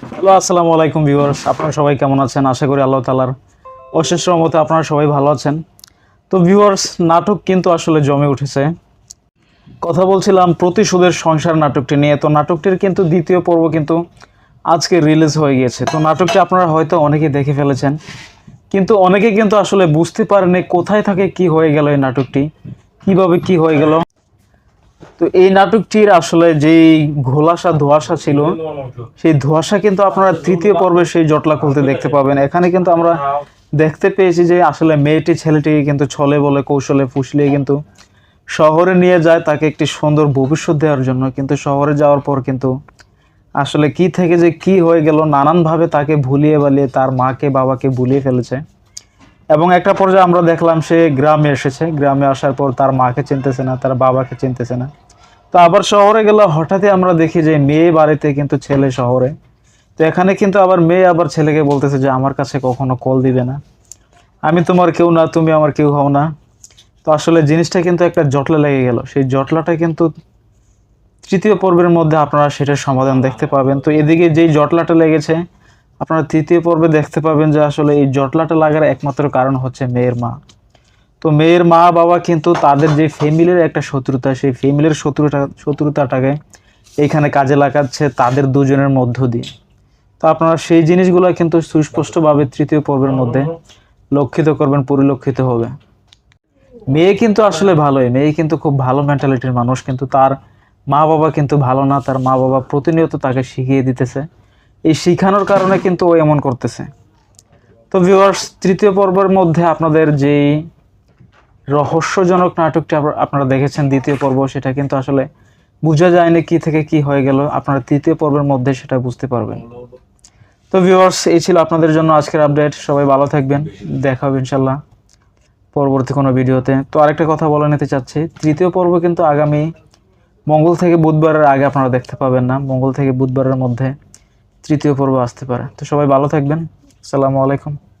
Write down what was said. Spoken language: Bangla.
হ্যালো, আসসালামু আলাইকুম ভিউয়ার্স। আপনারা সবাই কেমন আছেন? আশা করি আল্লাহ তালার অশেষ রহমতে আপনারা সবাই ভালো আছেন। তো ভিউয়ার্স, নাটক কিন্তু আসলে জমে উঠেছে। কথা বলছিলাম প্রতিশোধের সংসার নাটকটি নিয়ে। তো নাটকটির কিন্তু দ্বিতীয় পর্ব কিন্তু আজকে রিলিজ হয়ে গিয়েছে। তো নাটকটি আপনারা হয়তো অনেকে দেখে ফেলেছেন। কিন্তু অনেকে কিন্তু আসলে বুঝতে পারেনি কোথায় থাকে, কি হয়ে গেল এই নাটকটি, কীভাবে কি হয়ে গেল। তো এই নাটকটির আসলে যেই ঘোলাসা, ধোয়াশা ছিল, সেই ধোঁয়াশা কিন্তু আপনারা তৃতীয় পর্বে সেই জটলা খুলতে দেখতে পাবেন। এখানে কিন্তু আমরা দেখতে পেয়েছি যে আসলে মেয়েটি ছেলেটিকে কিন্তু ছলে বলে, কৌশলে ফুসলিয়ে কিন্তু শহরে নিয়ে যায়, তাকে একটি সুন্দর ভবিষ্যৎ দেওয়ার জন্য। কিন্তু শহরে যাওয়ার পর কিন্তু আসলে কি থেকে যে কি হয়ে গেল, নানানভাবে তাকে ভুলিয়ে বালিয়ে তার মাকে, বাবাকে ভুলিয়ে ফেলেছে। এবং একটা পর্যায়ে আমরা দেখলাম সে গ্রামে এসেছে। গ্রামে আসার পর তার মাকে চিনতেছে না, তার বাবাকে চিনতেছে না। তো আবার শহরে গেলে, হঠাৎই আমরা দেখি যে মেয়ে বাড়িতে কিন্তু ছেলে শহরে। তো এখানে কিন্তু আবার মেয়ে আবার ছেলেকে বলতেছে যে, আমার কাছে কখনো কল দিবে না। আমি তোমার কেউ না, তুমি আমার কেউ হও না। তো আসলে জিনিসটা কিন্তু একটা জটলা লেগে গেল। সেই জটলাটা কিন্তু তৃতীয় পর্বের মধ্যে আপনারা সেটার সমাধান দেখতে পাবেন। তো এদিকে যেই জটলাটা লেগেছে, আপনারা তৃতীয় পর্বে দেখতে পাবেন যে আসলে এই জটলাটা লাগার একমাত্র কারণ হচ্ছে মেয়ের মা। তো মেয়ের মা বাবা কিন্তু তাদের যে ফ্যামিলির একটা শত্রুতা, সেই ফ্যামিলির শত্রুটা শত্রুতাটাকে এইখানে কাজে লাগাচ্ছে তাদের দুজনের মধ্য দিয়ে। তো আপনারা সেই জিনিসগুলো কিন্তু সুস্পষ্টভাবে তৃতীয় পর্বের মধ্যে লক্ষিত করবেন, পরিলক্ষিত হবে। মেয়ে কিন্তু আসলে ভালোই, মেয়ে কিন্তু খুব ভালো মেন্টালিটির মানুষ, কিন্তু তার মা বাবা কিন্তু ভালো না, তার মা বাবা প্রতিনিয়ত তাকে শিখিয়ে দিতেছে। এই শিখানোর কারণে কিন্তু ও এমন করতেছে। তো ভিউয়ার্স তৃতীয় পর্বের মধ্যে আপনাদের যেই রহস্যজনক নাটকটি আপনারা দেখেছেন, দ্বিতীয় পর্ব, সেটা কিন্তু আসলে বোঝা যায়নি কি থেকে কি হয়ে গেল। আপনারা তৃতীয় পর্বের মধ্যে সেটা বুঝতে পারবেন। তো ভিউয়ার্স এই ছিল আপনাদের জন্য আজকের আপডেট সবাই ভালো থাকবেন। দেখা হবে ইনশাল্লাহ পরবর্তী কোনো ভিডিওতে। তো আরেকটা কথা বলে নিতে চাচ্ছি। তৃতীয় পর্ব কিন্তু আগামী মঙ্গল থেকে বুধবারের আগে আপনারা দেখতে পাবেন না। মঙ্গল থেকে বুধবারের মধ্যে তৃতীয় পর্ব আসতে পারে। তো সবাই ভালো থাকবেন। আসসালামু আলাইকুম।